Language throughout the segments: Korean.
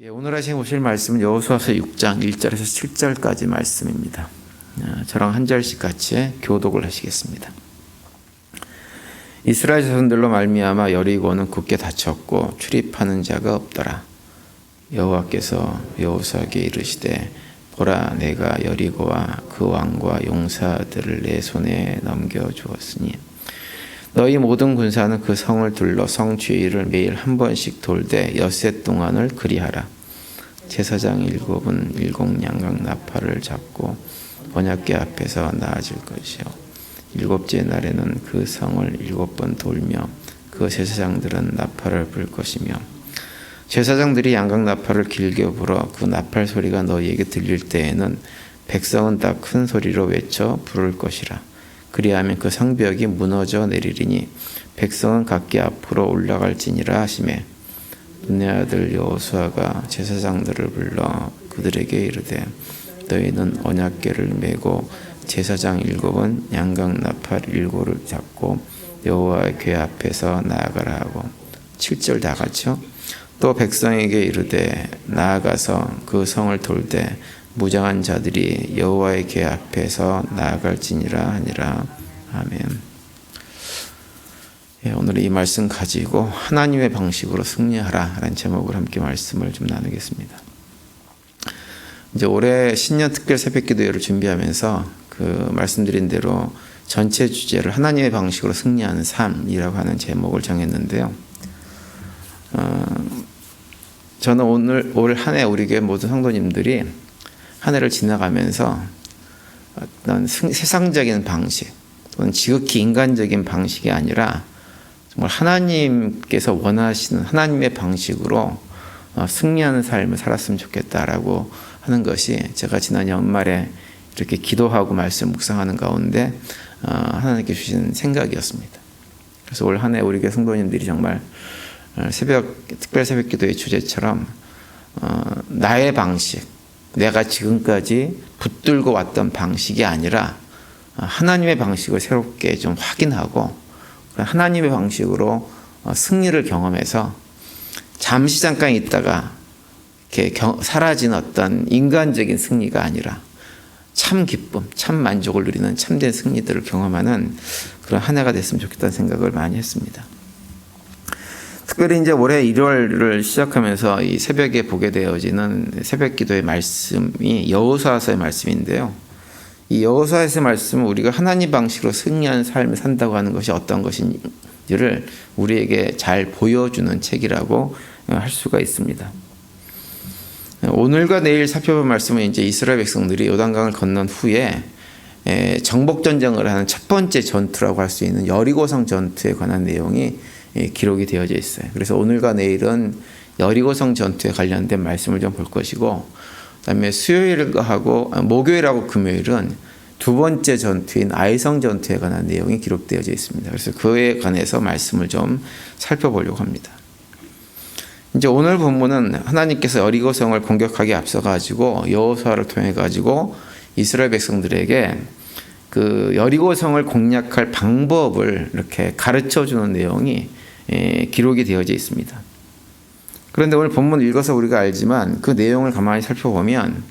예, 오늘 하신 보실 말씀은 여호수아서 6장 1절에서 7절까지 말씀입니다. 아, 저랑 한 절씩 같이 교독을 하시겠습니다. 이스라엘 자손들로 말미암아 여리고는 굳게 닫혔고 출입하는 자가 없더라. 여호와께서 여호수아에게 이르시되 보라 내가 여리고와 그 왕과 용사들을 내 손에 넘겨 주었으니 너희 모든 군사는 그 성을 둘러 성 주위를 매일 한 번씩 돌되 엿새 동안을 그리하라. 제사장 일곱은 일곱 양각 나팔을 잡고 번약계 앞에서 나아질 것이요. 일곱째 날에는 그 성을 일곱 번 돌며 그 제사장들은 나팔을 불 것이며 제사장들이 양각 나팔을 길게 불어 그 나팔 소리가 너희에게 들릴 때에는 백성은 다 큰 소리로 외쳐 부를 것이라. 그리하면 그 성벽이 무너져 내리리니 백성은 각기 앞으로 올라갈지니라 하심에 눈의 아들 여호수아가 제사장들을 불러 그들에게 이르되 너희는 언약궤를 메고 제사장 일곱은 양각 나팔 일곱을 잡고 여호와의 궤 앞에서 나아가라 하고. 7절 다 같이요? 또 백성에게 이르되 나아가서 그 성을 돌되 무장한 자들이 여호와의 궤 앞에서 나아갈지니라 하니라 아멘. 예, 오늘 이 말씀 가지고 하나님의 방식으로 승리하라라는 제목을 함께 말씀을 좀 나누겠습니다. 이제 올해 신년 특별 새벽기도회를 준비하면서 그 말씀드린 대로 전체 주제를 하나님의 방식으로 승리하는 삶이라고 하는 제목을 정했는데요. 어, 저는 오늘 올 한 해 우리 교회 모든 성도님들이 한 해를 지나가면서 어떤 세상적인 방식 또는 지극히 인간적인 방식이 아니라 정말 하나님께서 원하시는 하나님의 방식으로 어, 승리하는 삶을 살았으면 좋겠다라고 하는 것이 제가 지난 연말에 이렇게 기도하고 말씀 묵상하는 가운데 어, 하나님께 주신 생각이었습니다. 그래서 올 한 해 우리 교회 성도님들이 정말 어, 새벽 특별 새벽 기도의 주제처럼 나의 방식, 내가 지금까지 붙들고 왔던 방식이 아니라 하나님의 방식을 새롭게 좀 확인하고 하나님의 방식으로 승리를 경험해서 잠시 잠깐 있다가 이렇게 사라진 어떤 인간적인 승리가 아니라 참 기쁨, 참 만족을 누리는 참된 승리들을 경험하는 그런 한 해가 됐으면 좋겠다는 생각을 많이 했습니다. 특별히 이제 올해 1월을 시작하면서 이 새벽에 보게 되어지는 새벽 기도의 말씀이 여호수아서의 말씀인데요. 이 여호수아서의 말씀은 우리가 하나님 방식으로 승리한 삶을 산다고 하는 것이 어떤 것인지를 우리에게 잘 보여주는 책이라고 할 수가 있습니다. 오늘과 내일 살펴볼 말씀은 이제 이스라엘 백성들이 요단강을 건넌 후에 정복 전쟁을 하는 첫 번째 전투라고 할 수 있는 여리고성 전투에 관한 내용이 기록이 되어져 있어요. 그래서 오늘과 내일은 여리고성 전투에 관련된 말씀을 좀 볼 것이고, 그다음에 수요일하고 목요일하고 금요일은 두 번째 전투인 아이성 전투에 관한 내용이 기록되어져 있습니다. 그래서 그에 관해서 말씀을 좀 살펴보려고 합니다. 이제 오늘 본문은 하나님께서 여리고성을 공격하기 앞서 가지고 여호수아를 통해 가지고 이스라엘 백성들에게 그 여리고성을 공략할 방법을 이렇게 가르쳐 주는 내용이 기록이 되어져 있습니다. 그런데 오늘 본문 읽어서 우리가 알지만 그 내용을 가만히 살펴보면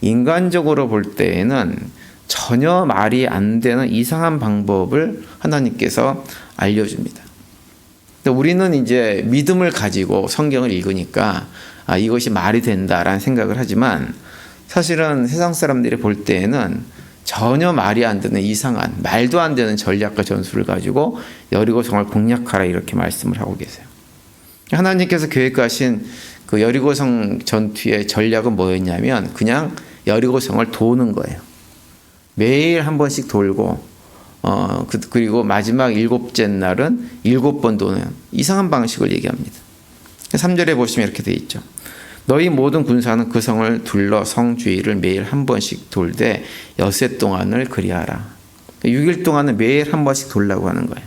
인간적으로 볼 때에는 전혀 말이 안 되는 이상한 방법을 하나님께서 알려줍니다. 우리는 이제 믿음을 가지고 성경을 읽으니까 아, 이것이 말이 된다라는 생각을 하지만 사실은 세상 사람들이 볼 때에는 전혀 말이 안 되는 이상한 말도 안 되는 전략과 전술을 가지고 여리고 성을 공략하라 이렇게 말씀을 하고 계세요. 하나님께서 계획하신 그 여리고성 전투의 전략은 뭐였냐면 그냥 여리고성을 도는 거예요. 매일 한 번씩 돌고 어 그, 그리고 마지막 일곱째 날은 일곱 번 도는 이상한 방식을 얘기합니다. 3절에 보시면 이렇게 돼 있죠. 너희 모든 군사는 그 성을 둘러 성 주위를 매일 한 번씩 돌되 엿새 동안을 그리하라. 6일 동안은 매일 한 번씩 돌라고 하는 거예요.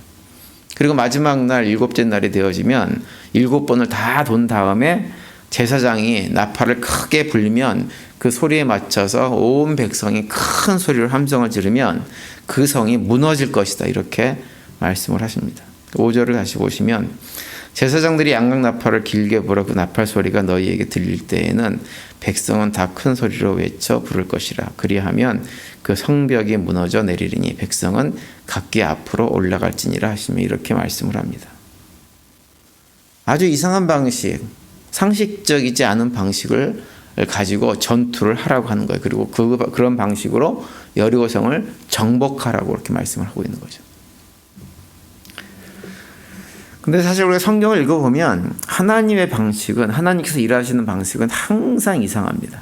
그리고 마지막 날 일곱째 날이 되어지면 일곱 번을 다 돈 다음에 제사장이 나팔을 크게 불면 그 소리에 맞춰서 온 백성이 큰 소리로 함성을 지르면 그 성이 무너질 것이다. 이렇게 말씀을 하십니다. 5절을 다시 보시면 제사장들이 양각 나팔을 길게 불어 그 나팔 소리가 너희에게 들릴 때에는 백성은 다 큰 소리로 외쳐 부를 것이라 그리하면 그 성벽이 무너져 내리리니 백성은 각기 앞으로 올라갈지니라 하시며 이렇게 말씀을 합니다. 아주 이상한 방식, 상식적이지 않은 방식을 가지고 전투를 하라고 하는 거예요. 그리고 그, 그런 방식으로 여리고성을 정복하라고 이렇게 말씀을 하고 있는 거죠. 근데 사실 우리가 성경을 읽어보면 하나님의 방식은 하나님께서 일하시는 방식은 항상 이상합니다.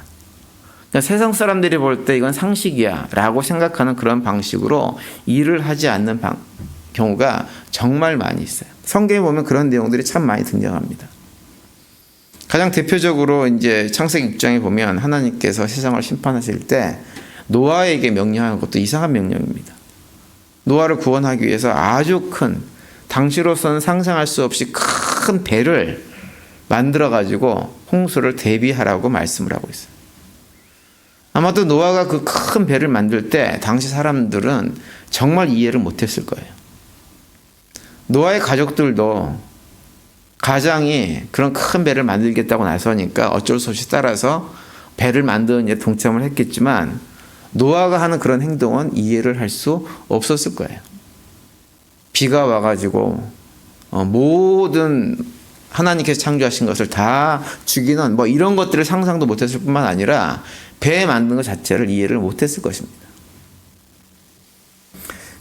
그러니까 세상 사람들이 볼 때 이건 상식이야 라고 생각하는 그런 방식으로 일을 하지 않는 방, 경우가 정말 많이 있어요. 성경에 보면 그런 내용들이 참 많이 등장합니다. 가장 대표적으로 이제 창세기 6장에 보면 하나님께서 세상을 심판하실 때 노아에게 명령하는 것도 이상한 명령입니다. 노아를 구원하기 위해서 아주 큰 당시로서는 상상할 수 없이 큰 배를 만들어 가지고 홍수를 대비하라고 말씀을 하고 있어요. 아마도 노아가 그 큰 배를 만들 때 당시 사람들은 정말 이해를 못했을 거예요. 노아의 가족들도 가장이 그런 큰 배를 만들겠다고 나서니까 어쩔 수 없이 따라서 배를 만드는 데 동참을 했겠지만 노아가 하는 그런 행동은 이해를 할 수 없었을 거예요. 비가 와가지고 어, 모든 하나님께서 창조하신 것을 다 죽이는 뭐 이런 것들을 상상도 못했을 뿐만 아니라 배 만드는 것 자체를 이해를 못했을 것입니다.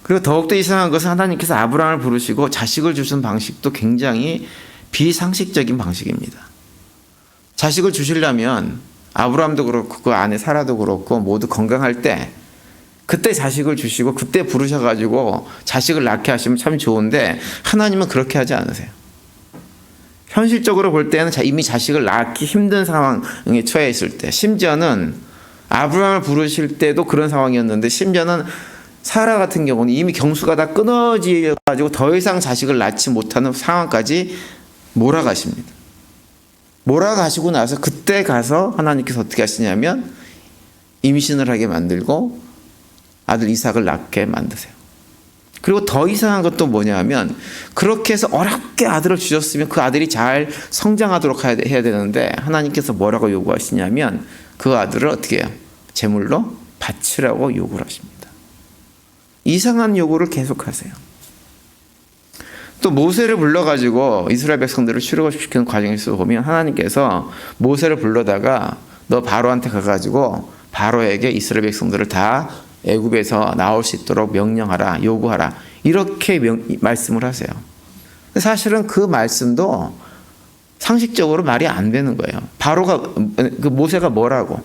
그리고 더욱더 이상한 것은 하나님께서 아브라함을 부르시고 자식을 주신 방식도 굉장히 비상식적인 방식입니다. 자식을 주시려면 아브라함도 그렇고 그 아내 사라도 그렇고 모두 건강할 때 그때 자식을 주시고 그때 부르셔가지고 자식을 낳게 하시면 참 좋은데 하나님은 그렇게 하지 않으세요. 현실적으로 볼 때는 이미 자식을 낳기 힘든 상황에 처해 있을 때, 심지어는 아브라함을 부르실 때도 그런 상황이었는데, 심지어는 사라 같은 경우는 이미 경수가 다 끊어지가지고 더 이상 자식을 낳지 못하는 상황까지 몰아가십니다. 몰아가시고 나서 그때 가서 하나님께서 어떻게 하시냐면 임신을 하게 만들고 아들 이삭을 낳게 만드세요. 그리고 더 이상한 것도 뭐냐면 그렇게 해서 어렵게 아들을 주셨으면 그 아들이 잘 성장하도록 해야 되는데 하나님께서 뭐라고 요구하시냐면 그 아들을 어떻게 해요? 제물로 바치라고 요구를 하십니다. 이상한 요구를 계속하세요. 또 모세를 불러가지고 이스라엘 백성들을 출애굽시키는 과정에서 보면 하나님께서 모세를 불러다가 너 바로한테 가가지고 바로에게 이스라엘 백성들을 다 애굽에서 나올 수 있도록 명령하라, 요구하라. 이렇게 명, 말씀을 하세요. 사실은 그 말씀도 상식적으로 말이 안 되는 거예요. 바로가 그 모세가 뭐라고?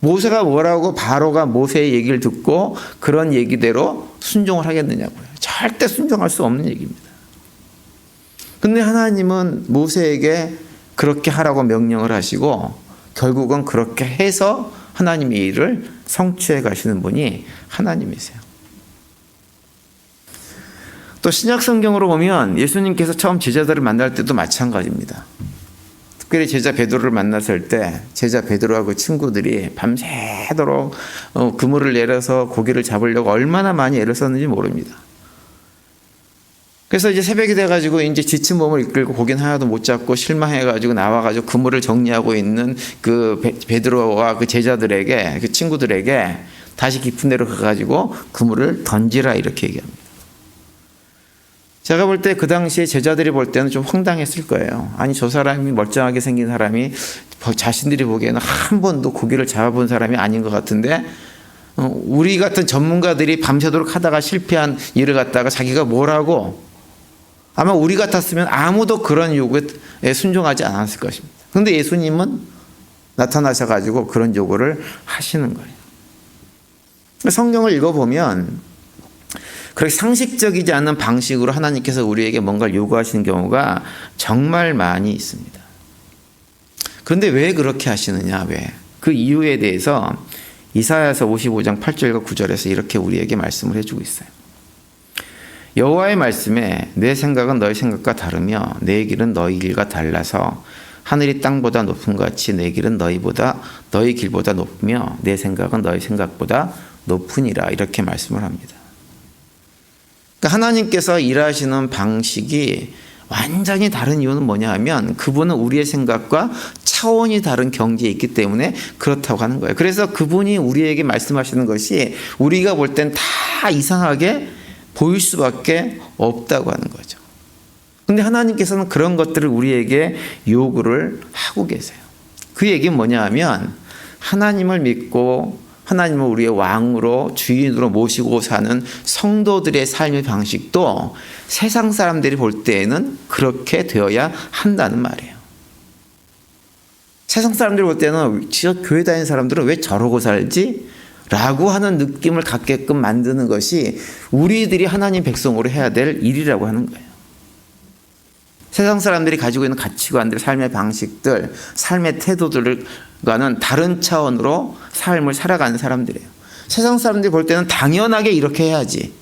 모세가 뭐라고 바로가 모세의 얘기를 듣고 그런 얘기대로 순종을 하겠느냐고요. 절대 순종할 수 없는 얘기입니다. 근데 하나님은 모세에게 그렇게 하라고 명령을 하시고 결국은 그렇게 해서 하나님의 일을 성취해 가시는 분이 하나님이세요. 또 신약 성경으로 보면 예수님께서 처음 제자들을 만날 때도 마찬가지입니다. 특별히 제자 베드로를 만났을 때 제자 베드로하고 그 친구들이 밤새도록 어, 그물을 내려서 고기를 잡으려고 얼마나 많이 애를 썼는지 모릅니다. 그래서 이제 새벽이 돼가지고 이제 지친 몸을 이끌고 고기는 하나도 못 잡고 실망해가지고 나와가지고 그물을 정리하고 있는 그 베드로와 그 제자들에게 그 친구들에게 다시 깊은 데로 가가지고 그물을 던지라 이렇게 얘기합니다. 제가 볼 때 그 당시에 제자들이 볼 때는 좀 황당했을 거예요. 아니 저 사람이 멀쩡하게 생긴 사람이 자신들이 보기에는 한 번도 고기를 잡아본 사람이 아닌 것 같은데 어, 우리 같은 전문가들이 밤새도록 하다가 실패한 일을 갖다가 자기가 뭐라고 아마 우리 같았으면 아무도 그런 요구에 순종하지 않았을 것입니다. 그런데 예수님은 나타나셔가지고 그런 요구를 하시는 거예요. 성경을 읽어보면 그렇게 상식적이지 않은 방식으로 하나님께서 우리에게 뭔가를 요구하시는 경우가 정말 많이 있습니다. 그런데 왜 그렇게 하시느냐, 왜? 그 이유에 대해서 이사야서 55장 8절과 9절에서 이렇게 우리에게 말씀을 해주고 있어요. 여호와의 말씀에 내 생각은 너희 생각과 다르며 내 길은 너희 길과 달라서 하늘이 땅보다 높은 같이 내 길은 너희보다 너희 길보다 높으며 내 생각은 너희 생각보다 높으니라 이렇게 말씀을 합니다. 그러니까 하나님께서 일하시는 방식이 완전히 다른 이유는 뭐냐 하면 그분은 우리의 생각과 차원이 다른 경지에 있기 때문에 그렇다고 하는 거예요. 그래서 그분이 우리에게 말씀하시는 것이 우리가 볼 땐 다 이상하게 보일 수밖에 없다고 하는 거죠. 근데 하나님께서는 그런 것들을 우리에게 요구를 하고 계세요. 그 얘기는 뭐냐 하면 하나님을 믿고 하나님을 우리의 왕으로 주인으로 모시고 사는 성도들의 삶의 방식도 세상 사람들이 볼 때에는 그렇게 되어야 한다는 말이에요. 세상 사람들이 볼 때는 저 교회 다니는 사람들은 왜 저러고 살지? 라고 하는 느낌을 갖게끔 만드는 것이 우리들이 하나님 백성으로 해야 될 일이라고 하는 거예요. 세상 사람들이 가지고 있는 가치관들, 삶의 방식들, 삶의 태도들과는 다른 차원으로 삶을 살아가는 사람들이에요. 세상 사람들이 볼 때는 당연하게 이렇게 해야지.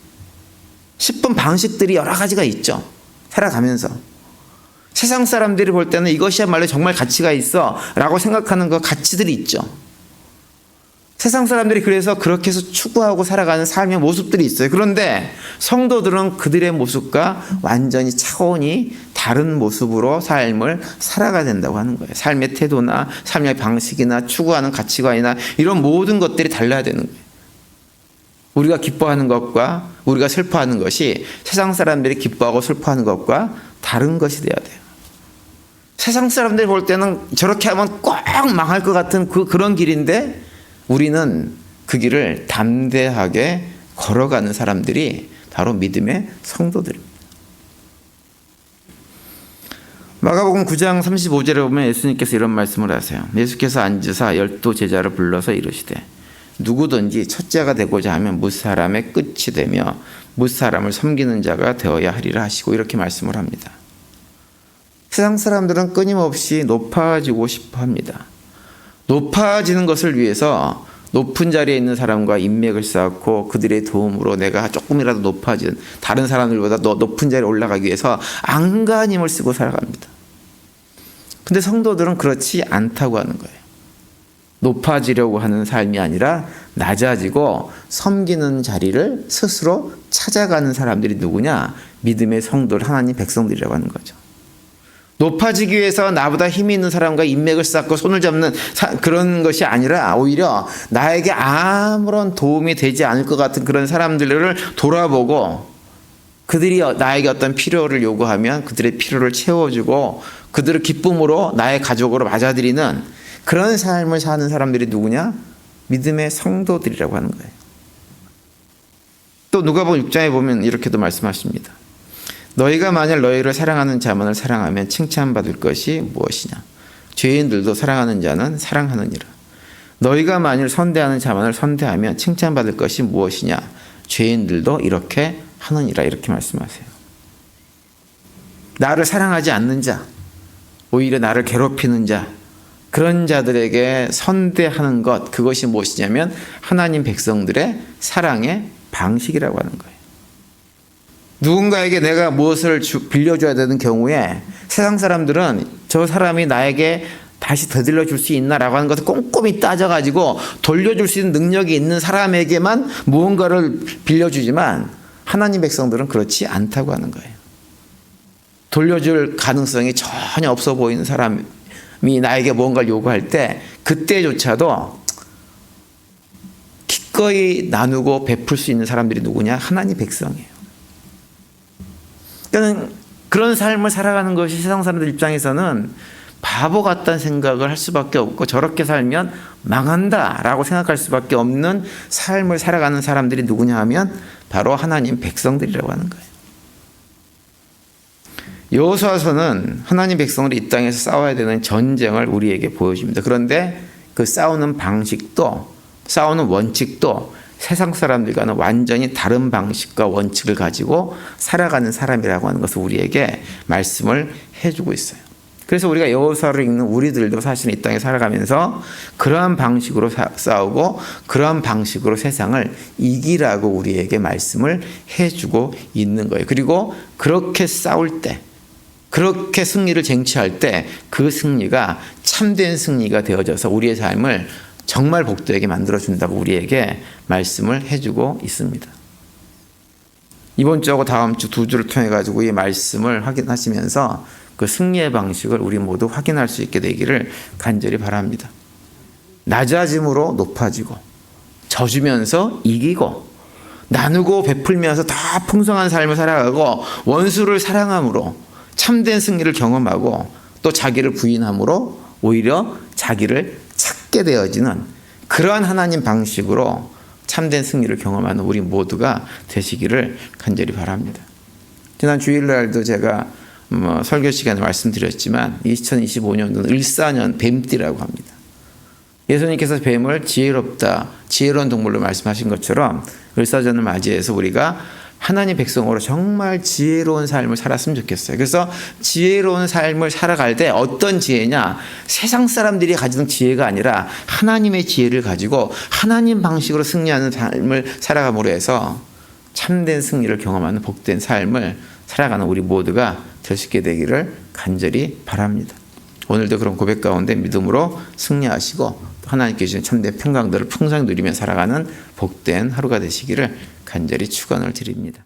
10분 방식들이 여러 가지가 있죠. 살아가면서. 세상 사람들이 볼 때는 이것이야말로 정말 가치가 있어. 라고 생각하는 그 가치들이 있죠. 세상 사람들이 그래서 그렇게 해서 추구하고 살아가는 삶의 모습들이 있어요. 그런데 성도들은 그들의 모습과 완전히 차원이 다른 모습으로 삶을 살아가야 된다고 하는 거예요. 삶의 태도나 삶의 방식이나 추구하는 가치관이나 이런 모든 것들이 달라야 되는 거예요. 우리가 기뻐하는 것과 우리가 슬퍼하는 것이 세상 사람들이 기뻐하고 슬퍼하는 것과 다른 것이 돼야 돼요. 세상 사람들이 볼 때는 저렇게 하면 꼭 망할 것 같은 그, 그런 길인데 우리는 그 길을 담대하게 걸어가는 사람들이 바로 믿음의 성도들입니다. 마가복음 9장 35절에 보면 예수님께서 이런 말씀을 하세요. 예수께서 앉으사 열두 제자를 불러서 이르시되 누구든지 첫째가 되고자 하면 무사람의 끝이 되며 무사람을 섬기는 자가 되어야 하리라 하시고 이렇게 말씀을 합니다. 세상 사람들은 끊임없이 높아지고 싶어 합니다. 높아지는 것을 위해서 높은 자리에 있는 사람과 인맥을 쌓고 그들의 도움으로 내가 조금이라도 높아진 다른 사람들보다 더 높은 자리에 올라가기 위해서 안간힘을 쓰고 살아갑니다. 근데 성도들은 그렇지 않다고 하는 거예요. 높아지려고 하는 삶이 아니라 낮아지고 섬기는 자리를 스스로 찾아가는 사람들이 누구냐? 믿음의 성도들, 하나님 백성들이라고 하는 거죠. 높아지기 위해서 나보다 힘이 있는 사람과 인맥을 쌓고 손을 잡는 사, 그런 것이 아니라 오히려 나에게 아무런 도움이 되지 않을 것 같은 그런 사람들을 돌아보고 그들이 나에게 어떤 필요를 요구하면 그들의 필요를 채워주고 그들을 기쁨으로 나의 가족으로 맞아들이는 그런 삶을 사는 사람들이 누구냐? 믿음의 성도들이라고 하는 거예요. 또 누가복음 6장에 보면 이렇게도 말씀하십니다. 너희가 만일 너희를 사랑하는 자만을 사랑하면 칭찬받을 것이 무엇이냐? 죄인들도 사랑하는 자는 사랑하느니라. 너희가 만일 선대하는 자만을 선대하면 칭찬받을 것이 무엇이냐? 죄인들도 이렇게 하느니라. 이렇게 말씀하세요. 나를 사랑하지 않는 자, 오히려 나를 괴롭히는 자, 그런 자들에게 선대하는 것, 그것이 무엇이냐면 하나님 백성들의 사랑의 방식이라고 하는 거예요. 누군가에게 내가 무엇을 주, 빌려줘야 되는 경우에 세상 사람들은 저 사람이 나에게 다시 되돌려 줄 수 있나라고 하는 것을 꼼꼼히 따져가지고 돌려줄 수 있는 능력이 있는 사람에게만 무언가를 빌려주지만 하나님 백성들은 그렇지 않다고 하는 거예요. 돌려줄 가능성이 전혀 없어 보이는 사람이 나에게 무언가를 요구할 때 그때조차도 기꺼이 나누고 베풀 수 있는 사람들이 누구냐? 하나님 백성이에요. 그러니까 그런 삶을 살아가는 것이 세상 사람들 입장에서는 바보 같다는 생각을 할 수밖에 없고 저렇게 살면 망한다라고 생각할 수밖에 없는 삶을 살아가는 사람들이 누구냐 하면 바로 하나님 백성들이라고 하는 거예요. 여호수아서는 하나님 백성들이 이 땅에서 싸워야 되는 전쟁을 우리에게 보여줍니다. 그런데 그 싸우는 방식도 싸우는 원칙도 세상 사람들과는 완전히 다른 방식과 원칙을 가지고 살아가는 사람이라고 하는 것을 우리에게 말씀을 해주고 있어요. 그래서 우리가 여호수아를 읽는 우리들도 사실 이 땅에 살아가면서 그러한 방식으로 싸우고 그러한 방식으로 세상을 이기라고 우리에게 말씀을 해주고 있는 거예요. 그리고 그렇게 싸울 때 그렇게 승리를 쟁취할 때 그 승리가 참된 승리가 되어져서 우리의 삶을 정말 복되게 만들어준다고 우리에게 말씀을 해주고 있습니다. 이번 주하고 다음 주 두 주를 통해 가지고 이 말씀을 확인하시면서 그 승리의 방식을 우리 모두 확인할 수 있게 되기를 간절히 바랍니다. 낮아짐으로 높아지고 져주면서 이기고 나누고 베풀면서 더 풍성한 삶을 살아가고 원수를 사랑함으로 참된 승리를 경험하고 또 자기를 부인함으로 오히려 자기를 찾게 되어지는 그러한 하나님 방식으로 참된 승리를 경험하는 우리 모두가 되시기를 간절히 바랍니다. 지난 주일날도 제가 뭐 설교 시간에 말씀드렸지만 2025년도는 을사년 뱀띠라고 합니다. 예수님께서 뱀을 지혜롭다, 지혜로운 동물로 말씀하신 것처럼 을사전을 맞이해서 우리가 하나님 백성으로 정말 지혜로운 삶을 살았으면 좋겠어요. 그래서 지혜로운 삶을 살아갈 때 어떤 지혜냐? 세상 사람들이 가지는 지혜가 아니라 하나님의 지혜를 가지고 하나님 방식으로 승리하는 삶을 살아감으로 해서 참된 승리를 경험하는 복된 삶을 살아가는 우리 모두가 될 수 있게 되기를 간절히 바랍니다. 오늘도 그런 고백 가운데 믿음으로 승리하시고 하나님께 주신 참된 평강들을 풍성히 누리며 살아가는 복된 하루가 되시기를 간절히 축원을 드립니다.